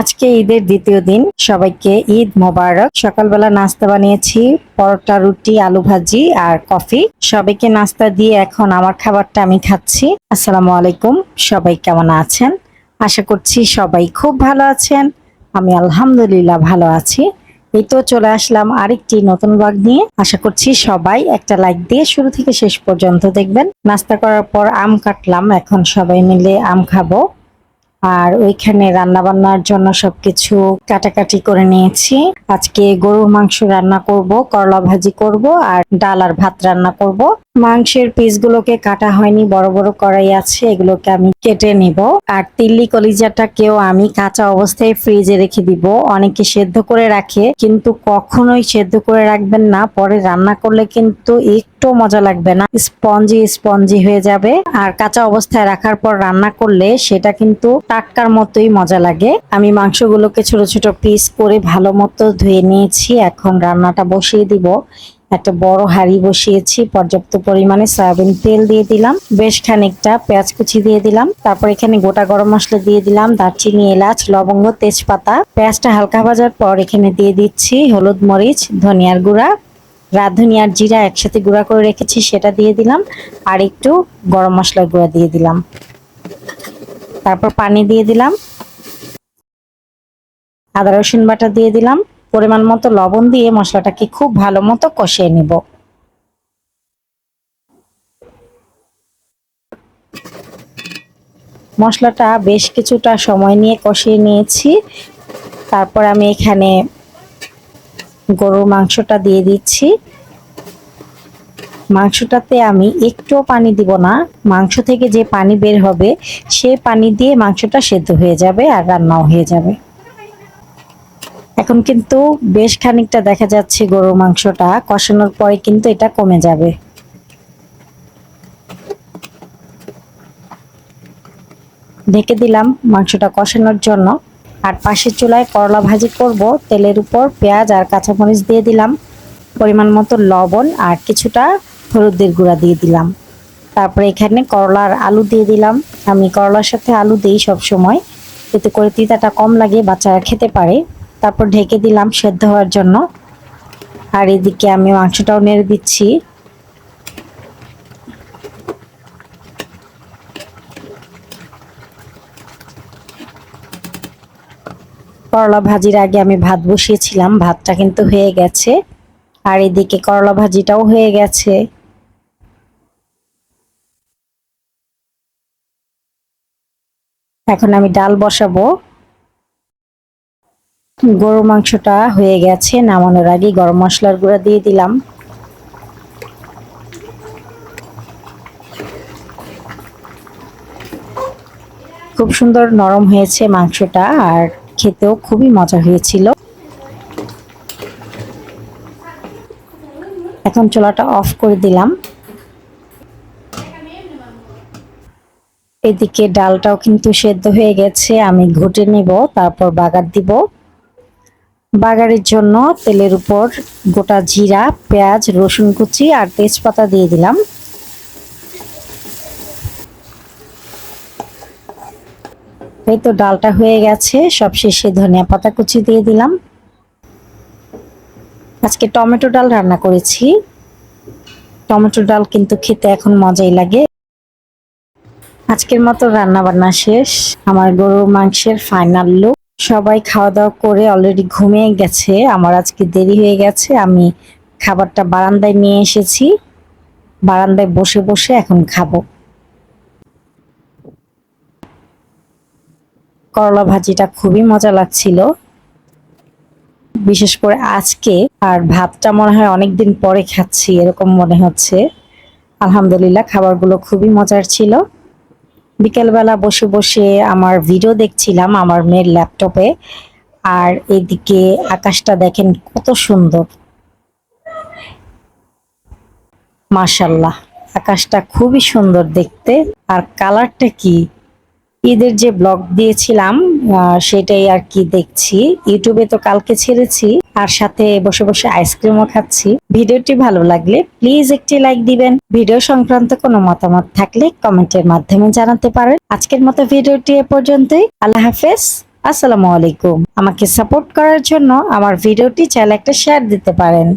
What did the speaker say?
আজকে ঈদের দ্বিতীয় দিন। সবাইকে ঈদ মোবারক। সকালবেলা নাস্তা বানিয়েছি, পরোটা, রুটি, আলু ভাজি আর কফি। সবাইকে নাস্তা দিয়ে এখন আমার খাবারটা আমি খাচ্ছি। আসসালামু আলাইকুম। সবাই কেমন আছেন? আশা করছি সবাই খুব ভালো আছেন। আমি আলহামদুলিল্লাহ ভালো আছি। এই তো চলে আসলাম আরেকটি নতুন ব্লগ নিয়ে। আশা করছি সবাই একটা লাইক দিয়ে শুরু থেকে শেষ পর্যন্ত দেখবেন। নাস্তা করার পর আম কাটলাম। এখন সবাই মিলে আম খাব। আর ওইখানে রান্না বান্নার জন্য সবকিছু কাটাকাটি করে নিয়েছি। আজকে গরুর মাংস রান্না করব, করলা ভাজি করব আর ডাল আর ভাত রান্না করব। মাংসের পিসগুলোকে কাটা হয়নি, বড় বড় কড়াই আছে, এগুলোকে আমি কেটে নিব। আর তিল্লি কলিজাটাকেও আমি কাঁচা অবস্থায় ফ্রিজে রেখে দিব। অনেকে সেদ্ধ করে রাখে, কিন্তু কখনোই সেদ্ধ করে রাখবেন না। পরে রান্না করলে কিন্তু একটু মজা লাগবে না, স্পঞ্জি স্পঞ্জি হয়ে যাবে। আর কাঁচা অবস্থায় রাখার পর রান্না করলে সেটা কিন্তু টাটকার মতোই মজা লাগে। আমি মাংসগুলোকে ছোট ছোট পিস করে ভালো মতো ধুয়ে নিয়েছি। এখন রান্নাটা বসিয়ে দিব। একটা বড় হাঁড়ি বসিয়েছি। পর্যাপ্ত পরিমাণে সয়াবিন তেল দিয়ে দিলাম। বেশ খানিকটা পেঁয়াজ কুচি দিয়ে দিলাম। তারপর এখানে গোটা গরম মশলা দিয়ে দিলাম। দারচিনি, এলাচ, লবঙ্গ, তেজপাতা। পেঁয়াজটা হালকা ভাজার পর এখানে দিয়ে দিচ্ছি হলুদ মরিচ, ধনিয়ার গুঁড়া, রাঁধুনি আর জিরা একসাথে গুঁড়া করে রেখেছি, সেটা দিয়ে দিলাম। আর একটু গরম মশলার গুঁড়া দিয়ে দিলাম। তারপর পানি দিয়ে দিলাম। আদা, রসুন বাটা দিয়ে দিলাম। পরিমাণ মতো লবণ দিয়ে মশলাটাকে খুব ভালো মতো কষিয়ে নিব। মশলাটা বেশ কিছুটা সময় নিয়ে কষিয়ে নিয়েছি। তারপর আমি এখানে গরুর মাংসটা দিয়ে দিচ্ছি। মাংসটাতে আমি একটুও পানি দিব না। মাংস থেকে যে পানি বের হবে, সে পানি দিয়ে মাংসটা সেদ্ধ হয়ে যাবে আর রান্নাও হয়ে যাবে। এখন কিন্তু বেশ খানিকটা দেখা যাচ্ছে গরুর মাংসটা। কষানোর পরে কিন্তু এটা কমে যাবে। ঢেকে দিলাম মাংসটা কষানোর জন্য। আর পাশের চুলায় করলা ভাজি করব। তেলের উপর পেঁয়াজ আর কাঁচামরিচ দিয়ে দিলাম। পরিমাণ মতো লবণ আর কিছুটা হলুদের গুঁড়া দিয়ে দিলাম। তারপরে এখানে করলার আলু দিয়ে দিলাম। আমি করলার সাথে আলু দিই সব সময় এতে করে তিতাটা কম লাগে, বাচ্চারা খেতে পারে। তারপর ঢেকে দিলাম সেদ্ধ হওয়ার জন্য। আর এদিকে আমি মাংসটাও নেড়ে দিচ্ছি। করলা ভাজির আগে আমি ভাত বসিয়েছিলাম। ভাতটা কিন্তু হয়ে গেছে। আর এদিকে করলা ভাজিটাও হয়ে গেছে। এখন আমি ডাল বসাবো। গরু মাংসটা হয়ে গেছে, নামানোর আগে গরম মশলার গুঁড়া দিয়ে দিলাম। খুব সুন্দর নরম হয়েছে মাংসটা, আর খেতেও খুবই মজা হয়েছিল। এখন চোলাটা অফ করে দিলাম। এদিকে ডালটাও কিন্তু সেদ্ধ হয়ে গেছে, আমি ঘুটে নিব, তারপর বাগার দিব। বাগারের জন্য তেলের উপর গোটা জিরা, পেঁয়াজ, রসুন কুচি আর তেজপাতা দিয়ে দিলাম। এই তো ডালটা হয়ে গেছে, সব শেষে ধনিয়া পাতা কুচি দিয়ে দিলাম। আজকে টমেটো ডাল রান্না করেছি। টমেটো ডাল কিন্তু খেতে এখন মজাই লাগে আজকের মতো রান্না বান্না শেষ। আমার গরুর মাংসের ফাইনাল লুক সবাই খাওয়া দাওয়া করে অলরেডি ঘুমিয়ে গেছে। আমার আজকে দেরি হয়ে গেছে। আমি খাবারটা বারান্দায় নিয়ে এসেছি। বারান্দায় বসে বসে এখন খাব। করলা ভাজিটা খুবই মজা লাগছিল। বিশেষ করে আজকে। আর ভাতটা মনে হয় অনেকদিন পরে খাচ্ছি, এরকম মনে হচ্ছে। আলহামদুলিল্লাহ, খাবারগুলো খুবই মজার ছিল। বিকেলবেলা বসে বসে আমার ভিডিও দেখছিলাম আমার মেয়ের ল্যাপটপে আর এদিকে আকাশটা দেখেন কত সুন্দর। মাশাল্লাহ আকাশটা খুবই সুন্দর দেখতে। আর কালারটা কি? ঈদের যে ব্লগ দিয়েছিলাম সেটাই আর কি দেখছি। ইউটিউবে তো কালকে ছেড়েছি। আর সাথে বসে বসে আইসক্রিমও খাচ্ছি। ভিডিওটি ভালো লাগলে প্লিজ একটি লাইক দিবেন। ভিডিও সংক্রান্ত কোনো মতামত থাকলে কমেন্টের মাধ্যমে জানাতে পারেন। আজকের মতো ভিডিওটি এ পর্যন্তই। আল্লাহ হাফেজ। আসসালামু আলাইকুম। আমাকে সাপোর্ট করার জন্য আমার ভিডিওটি চাইলে একটা শেয়ার দিতে পারেন।